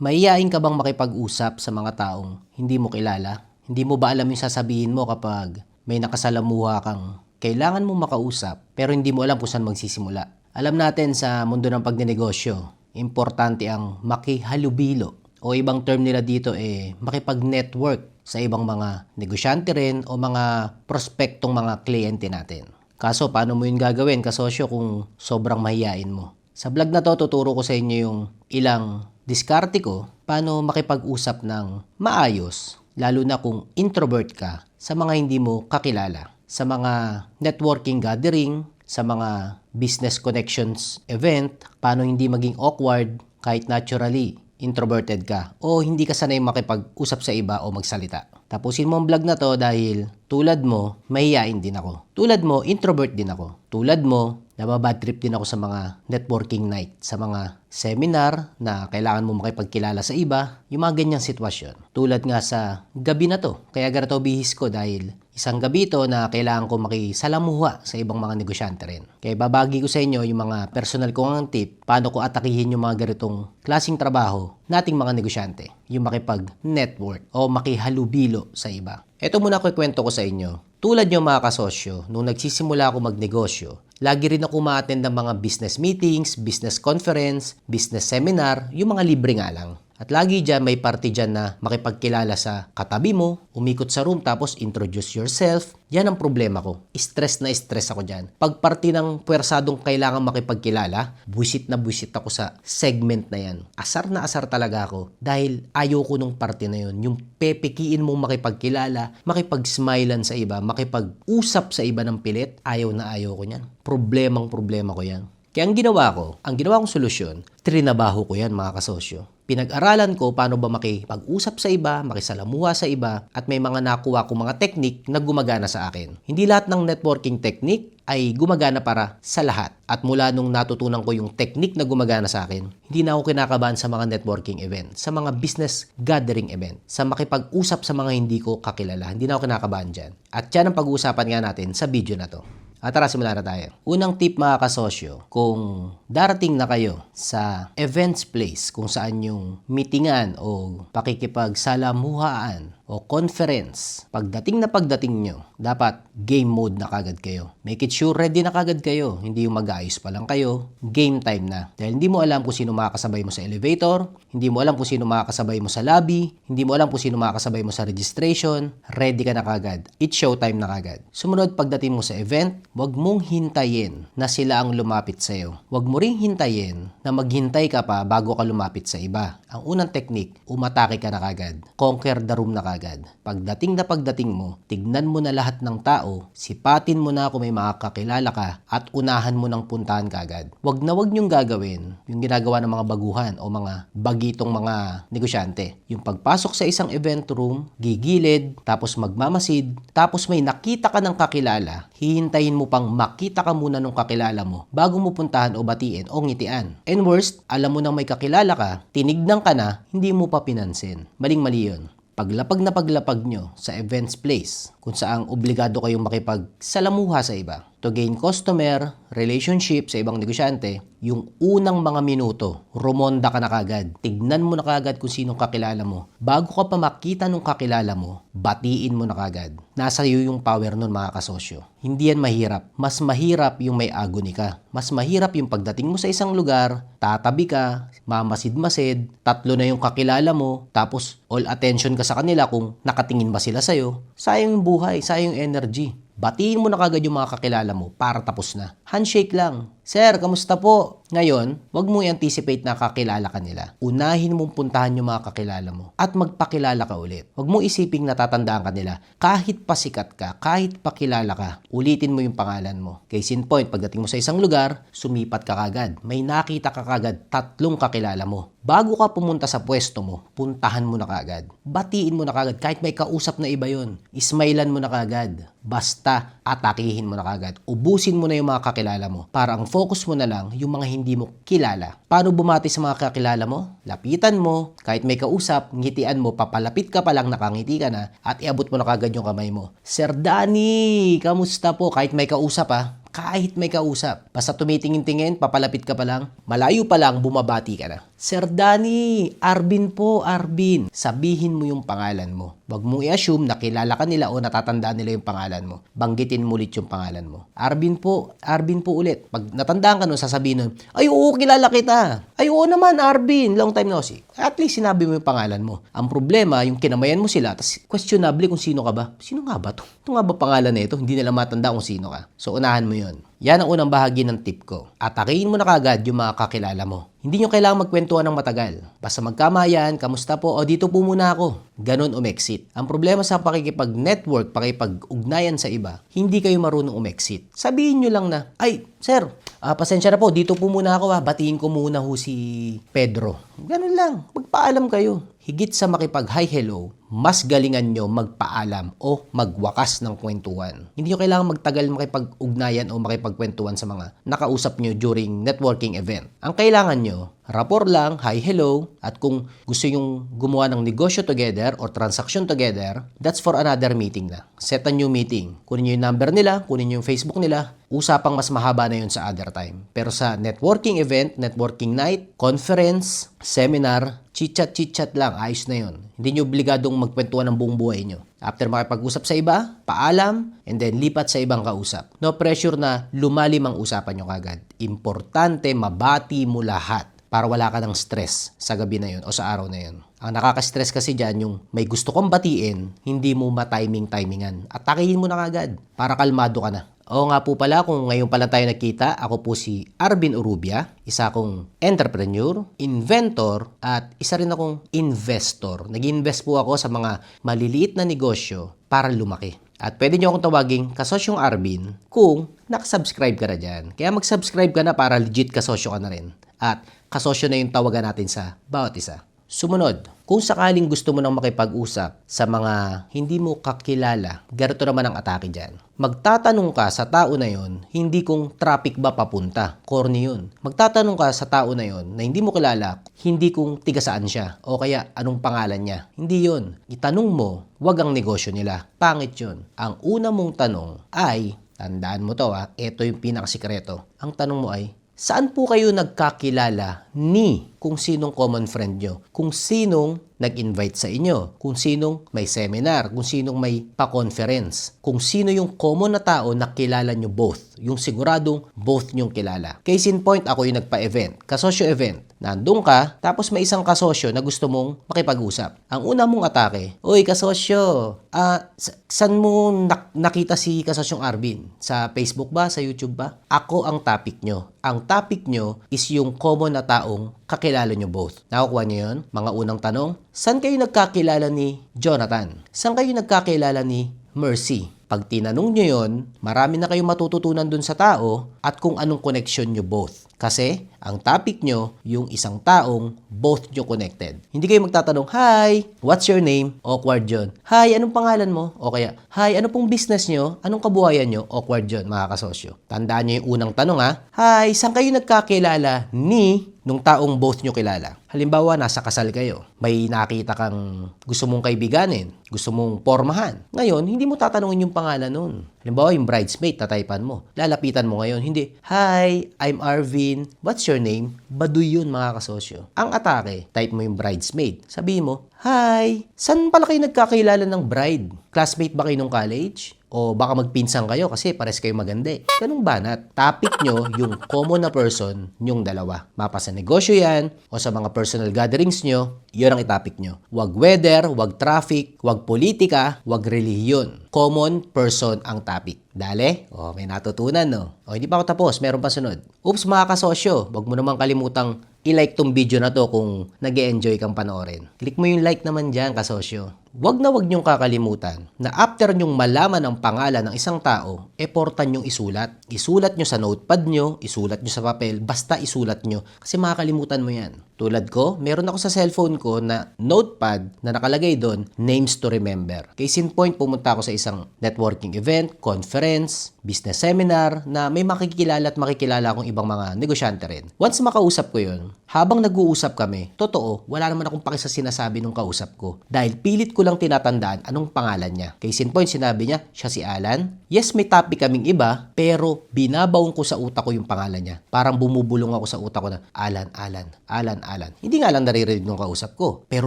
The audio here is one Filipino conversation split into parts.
Mahihain ka bang makipag-usap sa mga taong hindi mo kilala? Hindi mo ba alam yung sasabihin mo kapag may nakasalamuha kang kailangan mo makausap pero hindi mo alam kung saan magsisimula? Alam natin sa mundo ng pagnenegosyo, importante ang makihalubilo o ibang term nila dito eh makipag-network sa ibang mga negosyante rin o mga prospektong mga kliyente natin. Kaso paano mo yun gagawin kasosyo kung sobrang mahihain mo? Sa vlog na to, tuturo ko sa inyo yung ilang diskarte ko paano makipag-usap ng maayos, lalo na kung introvert ka sa mga hindi mo kakilala. Sa mga networking gathering, sa mga business connections event, paano hindi maging awkward kahit naturally introverted ka o hindi ka sanay makipag-usap sa iba o magsalita. Tapusin mo ang vlog na to dahil tulad mo, mahihain din ako. Tulad mo, introvert din ako. Tulad mo, nababad trip din ako sa mga networking night, sa mga seminar na kailangan mo makipagkilala sa iba, yung mga ganyang sitwasyon. Tulad nga sa gabi na to, kaya ganito bihis ko dahil isang gabi to na kailangan ko makisalamuha sa ibang mga negosyante rin. Kaya babagi ko sa inyo yung mga personal kong tip, paano ko atakihin yung mga ganitong klasing trabaho nating mga negosyante. Yung makipag-network o makihalubilo sa iba. Ito muna ko kwento ko sa inyo. Tulad nyo mga kasosyo, nung nagsisimula ako magnegosyo, lagi rin ako ma-attend ng mga business meetings, business conference, business seminar, yung mga libre nga lang. At lagi dyan may party dyan na makipagkilala sa katabi mo, umikot sa room tapos introduce yourself. Yan ang problema ko. Stress na stress ako dyan. Pag party ng puwersadong kailangan makipagkilala, buwisit na buwisit ako sa segment na yan. Asar na asar talaga ako dahil ayaw ko nung party na yun. Yung pepekiin mong makipagkilala, makipag-smilean sa iba, makipag-usap sa iba ng pilit, ayaw na ayaw ko yan. Problemang problema ko yan. Kaya ang ginawa ko, ang ginawa kong solusyon, trinabaho ko yan mga kasosyo. Pinag-aralan ko paano ba makipag-usap sa iba, makisalamuha sa iba, at may mga nakuha kong mga teknik na gumagana sa akin. Hindi lahat ng networking technique ay gumagana para sa lahat. At mula nung natutunan ko yung technique na gumagana sa akin, hindi na ako kinakabahan sa mga networking event, sa mga business gathering event, sa makipag-usap sa mga hindi ko kakilala. Hindi na ako kinakabahan dyan. At yan ang pag-uusapan nga natin sa video na to. At tara, simula na tayo. Unang tip mga kasosyo, kung darating na kayo sa events place kung saan yung meetingan o pakikipagsalamuhaan o conference, pagdating na pagdating nyo, dapat game mode na kagad kayo. Make it sure ready na kagad kayo. Hindi yung mag-ayos pa lang kayo. Game time na. Dahil hindi mo alam kung sino makakasabay mo sa elevator, hindi mo alam kung sino makakasabay mo sa lobby, hindi mo alam kung sino makakasabay mo sa registration, ready ka na kagad. It's showtime na kagad. Sumunod pagdating mo sa event, wag mong hintayin na sila ang lumapit sa'yo. Wag mo ring hintayin na maghintay ka pa bago ka lumapit sa iba. Ang unang technique, umatake ka na kagad. Conquer the room na kagad. Pagdating na pagdating mo, tignan mo na lahat ng tao, sipatin mo na kung may makakakilala ka at unahan mo ng puntahan kagad. Wag na wag niyong gagawin yung ginagawa ng mga baguhan o mga bagitong mga negosyante. Yung pagpasok sa isang event room, gigilid, tapos magmamasid, tapos may nakita ka ng kakilala, hihintayin mo pang makita ka muna ng kakilala mo bago mo puntahan o batiin o ngitian. And worst, alam mo nang may kakilala ka, tinignan ka na, hindi mo pa pinansin. Maling-mali yun paglapag na paglapag nyo sa events place kung saan obligado kayong makipagsalamuha sa iba to gain customer, relationship sa ibang negosyante, yung unang mga minuto, rumonda ka na kagad. Tignan mo na kagad kung sinong kakilala mo. Bago ka pa makita nung kakilala mo, batiin mo na kagad. Nasa iyo yung power nun mga kasosyo. Hindi yan mahirap. Mas mahirap yung may agony ka. Mas mahirap yung pagdating mo sa isang lugar, tatabi ka, mamasid-masid, tatlo na yung kakilala mo, tapos all attention ka sa kanila kung nakatingin ba sila sa'yo. Sayang yung buhay, sayang yung energy. Batiin mo na kagad yung mga kakilala mo para tapos na. Handshake lang. Sir, kamusta po? Ngayon, wag mo i-anticipate na kakilala ka nila. Unahin mong puntahan yung mga kakilala mo at magpakilala ka ulit. Wag mo isiping natatandaan ka nila. Kahit pasikat ka, kahit pakilala ka, ulitin mo yung pangalan mo. Case in point, pagdating mo sa isang lugar, sumipat ka kagad. May nakita ka kagad tatlong kakilala mo. Bago ka pumunta sa pwesto mo, puntahan mo na kagad. Batiin mo na kagad kahit may kausap na iba yon. Ismailan mo na kagad. Basta atakihin mo na kagad. Ubusin mo na yung mga kakilala mo para ang focus mo na lang yung mga hindi mo kilala. Paano bumati sa mga kakilala mo? Lapitan mo, kahit may kausap, ngitian mo, papalapit ka pa lang, nakangiti ka na, at iabot mo na kagad yung kamay mo. Sir Danny, kamusta po? Kahit may kausap ah, kahit may kausap. Basta tumitingin-tingin, papalapit ka pa lang, malayo pa lang, bumabati ka na. Sir Danny, Arvin po, Arvin. Sabihin mo yung pangalan mo. Huwag mong i-assume na kilala ka nila o natatandaan nila yung pangalan mo. Banggitin mo ulit yung pangalan mo. Arvin po, Arvin po ulit. Pag natandaan ka nun, sasabihin nun, ay oo, kilala kita. Ay oo naman, Arvin. Long time no see. At least sinabi mo yung pangalan mo. Ang problema, yung kinamayan mo sila, tapos questionable kung sino ka ba. Sino nga ba to? Ito nga ba pangalan na ito? Hindi nila matanda kung sino ka. So, unahan mo yon. Yan ang unang bahagi ng tip ko. Atakihin mo na kagad yung mga kakilala mo. Hindi nyo kailangan magkwentuhan ng matagal. Basta magkamayan, kamusta po, o dito po muna ako. Ganon umexit. Ang problema sa pakikipag-network, pakipag-ugnayan sa iba, hindi kayo marunong umexit. Sabihin nyo lang na, ay, sir, ah, pasensya na po, dito po muna ako ha, batiin ko muna ho si Pedro. Ganon lang, magpaalam kayo. Higit sa makipag-hi hello, mas galingan nyo magpaalam o magwakas ng kwentuhan. Hindi nyo kailangan magtagal makipag-ugnayan o makipagkwentuhan sa mga nakausap nyo during networking event. Ang kailangan nyo, rapport lang, hi, hello, at kung gusto yung gumawa ng negosyo together or transaction together, that's for another meeting na. Set a new meeting. Kunin nyo yung number nila, kunin nyo yung Facebook nila, usapang mas mahaba na yun sa other time. Pero sa networking event, networking night, conference, seminar, chit-chat lang, ayos na yun. Hindi nyo obligadong magkwentuhan ng buong buhay nyo. After makipag-usap sa iba, paalam, and then lipat sa ibang kausap. No pressure na lumalim ang usapan nyo kagad. Importante, mabati mo lahat para wala ka ng stress sa gabi na yun o sa araw na yun. Ang nakaka-stress kasi dyan, yung may gusto kong batiin, hindi mo ma-timing-timingan. Atakihin mo na kagad para kalmado ka na. Oo nga po pala, kung ngayon pala tayo nakita, ako po si Arvin Urubia, isa akong entrepreneur, inventor, at isa rin akong investor. Nag-invest po ako sa mga maliliit na negosyo para lumaki. At pwede nyo akong tawaging kasosyong Arvin kung nakasubscribe ka na dyan. Kaya mag-subscribe ka na para legit kasosyo ka na rin. At kasosyo na yung tawagan natin sa bawat isa. Sumunod, kung sakaling gusto mo nang makipag-usap sa mga hindi mo kakilala, ganito naman ang atake dyan. Magtatanong ka sa tao na yon, hindi kung traffic ba papunta, corny yun. Magtatanong ka sa tao na yon na hindi mo kilala, hindi kung tiga saan siya, o kaya anong pangalan niya. Hindi yon. Itanong mo, wag ang negosyo nila. Pangit yun. Ang una mong tanong ay, tandaan mo to ha, ito yung pinakasikreto. Ang tanong mo ay, Saan po kayo nagkakilala ni kung sinong common friend nyo? Kung sinong nag-invite sa inyo? Kung sinong may seminar? Kung sinong may pa-conference? Kung sino yung common na tao na kilala nyo both? Yung siguradong both nyong kilala. Case in point, ako yung nagpa-event. Kasosyo event. Nandun ka, tapos may isang kasosyo na gusto mong makipag-usap. Ang una mong atake, Uy, kasosyo, ah, sa- saan mo nak- nakita si kasosyong Arvin? Sa Facebook ba? Sa YouTube ba? Ako ang topic nyo. Ang topic nyo is yung common na taong kakilala nyo both. Nakukuha nyo yun? Mga unang tanong, saan kayo nagkakilala ni Jonathan? Saan kayo nagkakilala ni Mercy? Pag tinanong nyo yon, marami na kayong matututunan dun sa tao at kung anong connection nyo both. Kasi, ang topic nyo, yung isang taong both nyo connected. Hindi kayo magtatanong, Hi, what's your name? Awkward yun. Hi, anong pangalan mo? O kaya, Hi, ano pong business nyo? Anong kabuhayan nyo? Awkward yun, mga kasosyo. Tandaan nyo yung unang tanong ha. Hi, saan kayo nagkakilala ni nung taong both nyo kilala? Halimbawa, nasa kasal kayo. May nakita kang gusto mong kaibiganin, gusto mong pormahan. Ngayon, hindi mo tatanungin yung pangalan nun. Halimbawa, yung bridesmaid, tataypan mo. Lalapitan mo ngayon, hindi, Hi, I'm Arvin. What's your name? Baduy yun, mga kasosyo. Ang atake, type mo yung bridesmaid. Sabihin mo, Hi, saan pala kayo nagkakilala ng bride? Classmate ba kayo nung college? O baka magpinsan kayo kasi pares kayo maganda. Ganong banat. Topic nyo yung common na person nyong dalawa. Mapa sa negosyo yan o sa mga personal gatherings nyo, yun ang itopic nyo. Wag weather, wag traffic, wag politika, wag relihiyon. Common person ang topic. Dale? O, may natutunan, no? O, hindi pa ako tapos. Meron pa sunod. Oops, mga kasosyo. Wag mo naman kalimutang i-like tong video na to kung nag enjoy kang panoorin. Click mo yung like naman dyan, kasosyo. Huwag na huwag niyong kakalimutan na after niyong malaman ang pangalan ng isang tao, eportan niyong isulat. Isulat niyo sa notepad niyo, isulat niyo sa papel, basta isulat niyo kasi makakalimutan mo yan. Tulad ko, meron ako sa cellphone ko na notepad na nakalagay doon, names to remember. Case in point, pumunta ako sa isang networking event, conference, business seminar na may makikilala at makikilala akong ibang mga negosyante rin. Once makausap ko yun, habang nag-uusap kami, totoo, wala naman akong paki sa sinasabi ng kausap ko. Dahil pilit ko lang tinatandaan anong pangalan niya. Case in point, sinabi niya, siya si Alan. Yes, may topic kaming iba, pero binabaong ko sa utak ko yung pangalan niya. Parang bumubulong ako sa utak ko na, Alan, Alan, Alan, Alan. Hindi nga lang naririnig nung kausap ko. Pero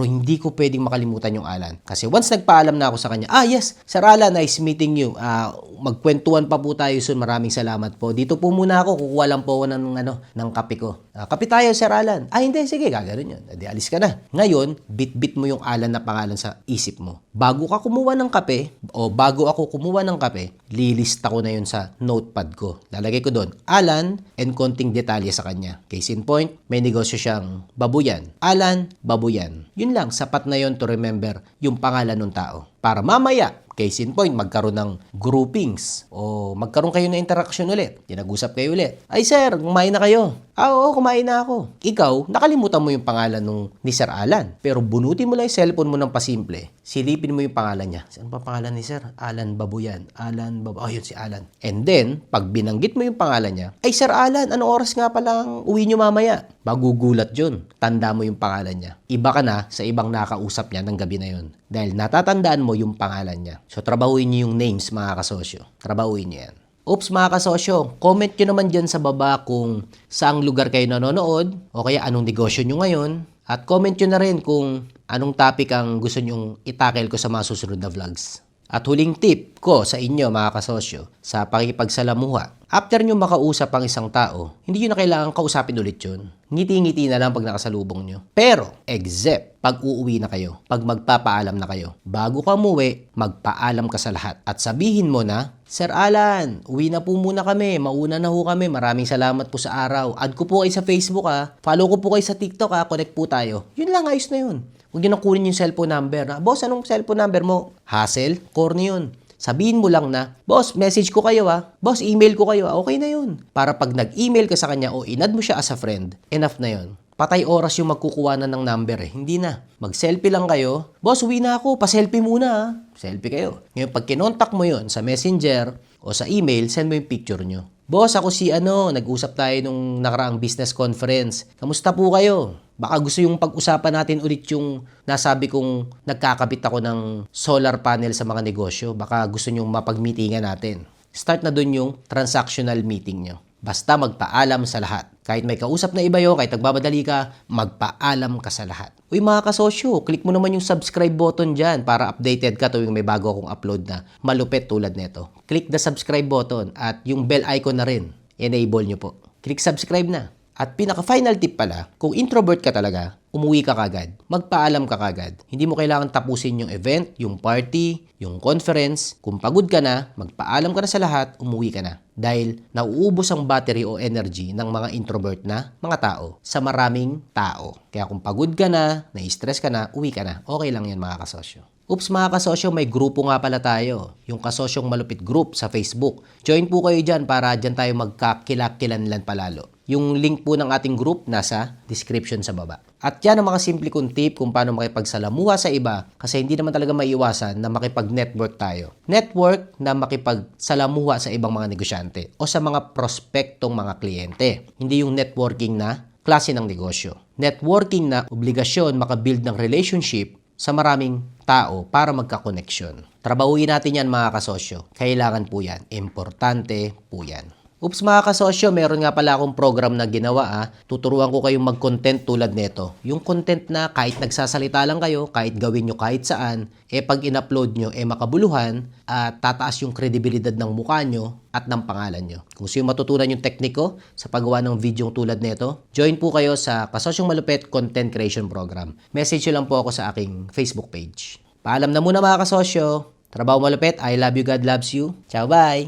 hindi ko pwedeng makalimutan yung Alan. Kasi once nagpaalam na ako sa kanya, ah yes, Sir Alan, nice meeting you. Ah, magkwentuhan pa po tayo soon. Maraming salamat po. Dito po muna ako, kukuha lang po ako ng, ano, ng kape ko. Ah, kape tayo, Sir Alan. Ah, hindi, sige, gagawin yun. Adi, alis ka na. Ngayon, bit-bit mo yung Alan na pangalan sa isip mo. Bago ka kumuha ng kape, o bago ako kumuha ng kape, lilista ko na yun sa notepad ko. Lalagay ko doon, Alan, and konting detalye sa kanya. Case in point, may negosyo siyang babuyan. Alan, babuyan. Yun lang, sapat na yun to remember yung pangalan ng tao. Para mamaya, case in point, magkaroon ng groupings o magkaroon kayo ng interaction ulit. Tinag-usap kayo ulit. Ay sir, kumain na kayo. Ah, oo, kumain na ako. Ikaw, nakalimutan mo yung pangalan nung ni Sir Alan. Pero bunutin mo lang yung cellphone mo ng pasimple. Silipin mo yung pangalan niya. Saan pa pangalan ni Sir? Alan Babuyan. Alan Babu... Oh, yun si Alan. And then, pag binanggit mo yung pangalan niya, ay Sir Alan, anong oras nga palang uwi nyo mamaya? Magugulat yun. Tanda mo yung pangalan niya. Iba ka na sa ibang nakausap niya ng gabi na yun. Dahil natatandaan mo yung pangalan niya. So, trabahuin niyo yung names, mga kasosyo. Trabahuin niyo yan. Oops mga kasosyo, comment nyo naman dyan sa baba kung saang lugar kayo nanonood o kaya anong negosyo nyo ngayon. At comment nyo na rin kung anong topic ang gusto nyong itakel ko sa mga susunod na vlogs. At huling tip ko sa inyo mga kasosyo sa pakipagsalamuha. After nyo makausap ang isang tao, hindi nyo na kailangan kausapin ulit yun. Ngiti-ngiti na lang pag nakasalubong nyo. Pero, except pag uuwi na kayo, pag magpapaalam na kayo, bago ka umuwi, magpaalam ka sa lahat. At sabihin mo na, Sir Alan, uwi na po muna kami. Mauna na ho kami. Maraming salamat po sa araw. Add ko po kayo sa Facebook ha. Follow ko po kayo sa TikTok ha. Connect po tayo. Yun lang, ayos na yun. Huwag nyo na kunin yung cellphone number. Na, Boss, anong cellphone number mo? Hassle? Corny yun. Sabihin mo lang na, Boss, message ko kayo ah. Boss, email ko kayo ah. Okay na yun. Para pag nag-email ka sa kanya o inad mo siya as a friend, enough na yun. Patay oras yung magkukuha na ng number eh. Hindi na. Mag-selfie lang kayo. Boss, uwi na ako. Pa-selfie muna ah. Selfie kayo. Ngayon, pag kinontak mo yon sa messenger o sa email, send mo yung picture nyo. Boss, ako si ano, nag-usap tayo nung nakaraang business conference. Kamusta po kayo? Baka gusto yung pag-usapan natin ulit yung nasabi kong nagkakabit ako ng solar panel sa mga negosyo. Baka gusto nyong mapag-meetingan natin. Start na dun yung transactional meeting nyo. Basta magpaalam sa lahat. Kahit may kausap na iba yun, kahit nagbabadali ka, magpaalam ka sa lahat. Uy mga kasosyo, click mo naman yung subscribe button dyan para updated ka tuwing may bago akong upload na malupet tulad nito. Click the subscribe button at yung bell icon na rin. Enable nyo po. Click subscribe na. At pinaka-final tip pala, kung introvert ka talaga, umuwi ka kagad. Magpaalam ka kagad. Hindi mo kailangan tapusin yung event, yung party, yung conference. Kung pagod ka na, magpaalam ka na sa lahat, umuwi ka na. Dahil nauubos ang battery o energy ng mga introvert na mga tao sa maraming tao. Kaya kung pagod ka na, na-stress ka na, uwi ka na. Okay lang yan mga kasosyo. Oops mga kasosyo, may grupo nga pala tayo. Yung kasosyong malupit group sa Facebook. Join po kayo dyan para dyan tayo magkakilakilanlan palalo. Yung link po ng ating group nasa description sa baba. At yan ang mga simple kong tip kung paano makipagsalamuha sa iba kasi hindi naman talaga maiiwasan na makipag-network tayo. Network na makipagsalamuha sa ibang mga negosyante o sa mga prospektong mga kliyente. Hindi yung networking na klase ng negosyo. Networking na obligasyon makabuild ng relationship sa maraming tao para magka-connection. Trabahuin natin yan mga kasosyo. Kailangan po yan. Importante po yan. Oops mga kasosyo, meron nga pala akong program na ginawa ah. Tuturuan ko kayong mag-content tulad nito. Yung content na kahit nagsasalita lang kayo, kahit gawin nyo kahit saan, eh pag in-upload nyo, eh makabuluhan at tataas yung kredibilidad ng mukha nyo at ng pangalan nyo. Kung yung matutunan yung tekniko sa paggawa ng video tulad nito, join po kayo sa Kasosyong Malupet Content Creation Program. Message nyo lang po ako sa aking Facebook page. Paalam na muna mga kasosyo. Trabaho malupit. I love you, God loves you. Ciao, bye!